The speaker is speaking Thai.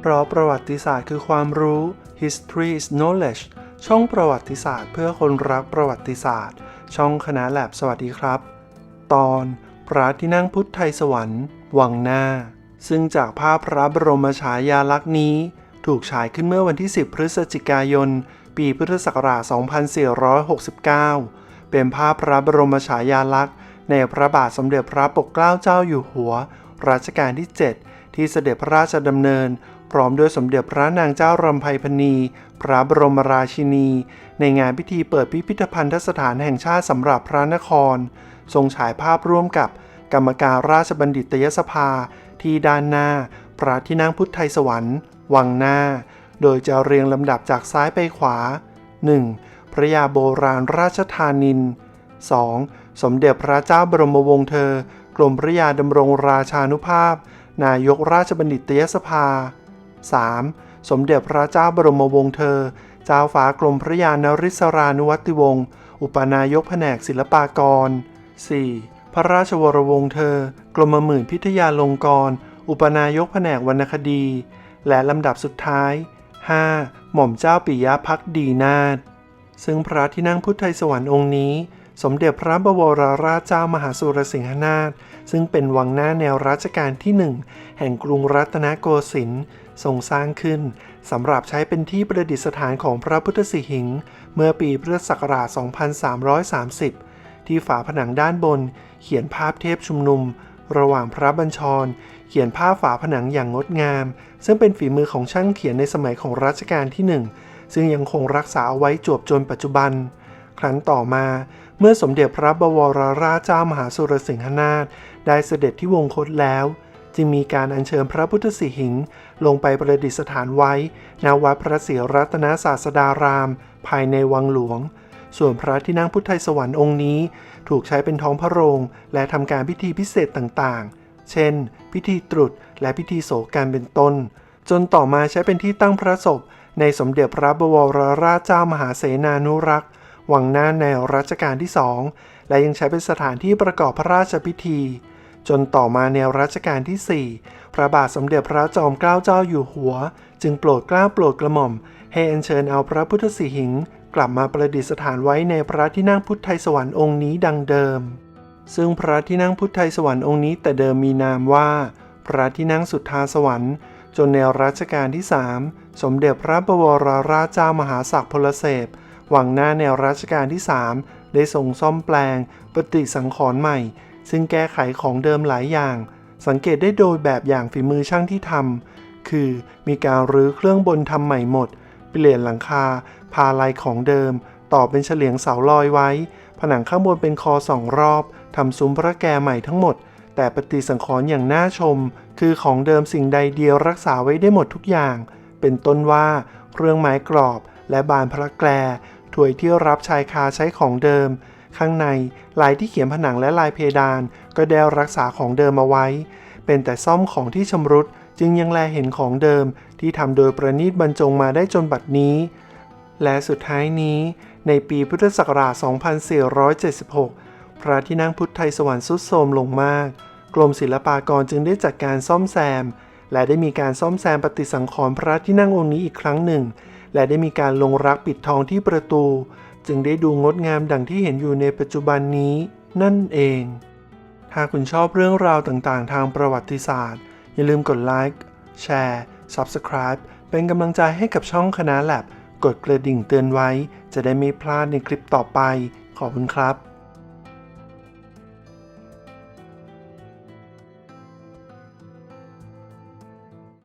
เพราะประวัติศาสตร์คือความรู้ history is knowledge ช่องประวัติศาสตร์เพื่อคนรักประวัติศาสตร์ ช่องคณะแลบสวัสดีครับ ตอนพระที่นั่งพุทธไทยสวรรค์วังหน้า ซึ่งจากภาพพระบรมฉายาลักษณ์นี้ ถูกฉายขึ้นเมื่อวันที่ 10 พฤศจิกายน ปีพุทธศักราช 2469 เป็นภาพพระบรมฉายาลักษณ์ ในพระบาทสมเด็จพระปกเกล้าเจ้าอยู่หัว รัชกาลที่ 7 ที่เสด็จพระราชดำเนิน พร้อมด้วยสมเด็จพระนางเจ้ารำไพพณี พระบรมราชินี ในงานพิธีเปิดพิพิธภัณฑสถานแห่งชาติสำหรับพระนคร ทรงฉายภาพร่วมกับกรรมการราชบัณฑิตยสภา ที่ด้านหน้า พระที่นั่งพุทธไทยสวรรค์ วังหน้า โดยจะเรียงลำดับจากซ้ายไปขวา 1. พระยาโบราณราชธานิน 2. สมเด็จพระเจ้าบรมวงศ์เธอ กรมพระยาดำรงราชานุภาพ นายกราชบัณฑิตยสภา 3. สมเด็จพระเจ้าบรมวงศ์เธอ เจ้าฟ้ากรมพระยานริศรานุวัติวงศ์ อุปนายกแผนกศิลปากร 4. พระราชวรวงศ์เธอ กรมหมื่นพิทยาลงกรณ์อุปนายกแผนกวรรณคดี และลำดับสุดท้าย 5. หม่อมเจ้าปิยะพักดีนาถซึ่งพระที่นั่งพุทธไทยสวรรค์องค์นี้ สมเด็จพระบวรราชเจ้ามหาสุรสิงหนาถซึ่งเป็นวังหน้าแนวรัชกาลที่หนึ่งแห่งกรุงรัตนโกสินทร์ทรงสร้างขึ้นสำหรับใช้เป็นที่ประดิษฐานของพระพุทธสิหิงค์เมื่อปีพุทธศักราช 2330 ที่ฝาผนังด้านบน เขียนภาพเทพชุมนุม ระหว่างพระบัญชร เขียนภาพฝาผนังอย่างงดงาม ซึ่งเป็นฝีมือของช่างเขียนในสมัยของรัชกาลที่หนึ่งซึ่งยังคงรักษาเอาไว้จวบจนปัจจุบัน ครั้นต่อมา เมื่อสมเด็จพระบวรราชามหาสุรสิงหนาถได้เสด็จที่วงคตแล้ว จึงมีการอัญเชิญพระพุทธสิหิง ลงไปประดิษฐานไว้ณวัดพระศรีรัตนศาสดาราม ภายในวังหลวง ส่วนพระที่นั่งพุทธไทยสวรรค์องค์นี้ ถูกใช้เป็นท้องพระโรงและทำการพิธีพิเศษต่างๆ เช่น พิธีตรุษและพิธีโศกการเป็นต้น จนต่อมาใช้เป็นที่ตั้งพระศพในสมเด็จพระบวรราชเจ้ามหาเสนานุรักษ์ วังหน้าแนวรัชกาลที่สองและยังใช้เป็นสถานที่ประกอบพระราชพิธี จนต่อมาแนวรัชกาลที่ 4 พระบาทสมเด็จพระจอมเกล้าเจ้าอยู่หัว จึงโปรดเกล้าโปรดกระหม่อม ให้อัญเชิญเอาพระพุทธสิหิง กลับมาประดิษฐานไว้ในพระที่นั่งพุทธไทยสวรรค์องค์นี้ดังเดิม ซึ่งพระที่นั่งพุทธไทยสวรรค์องค์นี้แต่เดิมมีนามว่า พระที่นั่งสุทธาสวรรค์จนในรัชกาลที่ 3 สมเด็จพระบวรราชเจ้ามหาศักดิ์พลเสพ วังหน้าแนวรัชกาลที่ 3 ได้ทรงซ่อมแปลง ปฏิสังขรณ์ใหม่ ซึ่งแก้ไขของเดิมหลายอย่าง สังเกตได้โดยแบบอย่างฝีมือช่างที่ทำคือมีการรื้อเครื่องบนทำใหม่หมด เปลี่ยนหลังคา พาลายของเดิม ต่อเป็นเฉลียงเสาลอยไว้ ผนังข้างบนเป็นคอสองรอบทำซุ้มพระแกใหม่ทั้งหมด แต่ปฏิสังขรณ์อย่างน่าชม คือของเดิมสิ่งใดเดียวรักษาไว้ได้หมดทุกอย่าง เป็นต้นว่าเครื่องไม้กรอบและบานพระแกล ถวยที่รับชายคาใช้ของเดิม ข้างในลายที่เขียนผนังและลายเพดาน ก็ได้รักษาของเดิมเอาไว้ เป็นแต่ซ่อมของที่ชำรุดจึงยังแลเห็นของเดิมที่ทำโดยประณีตบรรจงมาได้จนบัดนี้ และสุดท้ายนี้ ในปีพุทธศักราช 2476 พระที่นั่งพุทธไทยสวรรค์สุดโทรมลงมาก กรมศิลปากรจึงได้จัดการซ่อมแซม และได้มีการซ่อมแซมปฏิสังขรณ์พระที่นั่งองค์นี้อีกครั้งหนึ่ง และได้มีการลงรักปิดทองที่ประตู จึงได้ดูงดงามดังที่เห็นอยู่ในปัจจุบันนี้ นั่นเอง ถ้าคุณชอบเรื่องราวต่างๆ ทางประวัติศาสตร์ อย่าลืมกดไลค์แชร์ Subscribe เป็นกำลังใจให้กับช่องคณะแลบกดกระดิ่งเตือนไว้ จะได้ไม่พลาดในคลิปต่อไป ขอบคุณครับ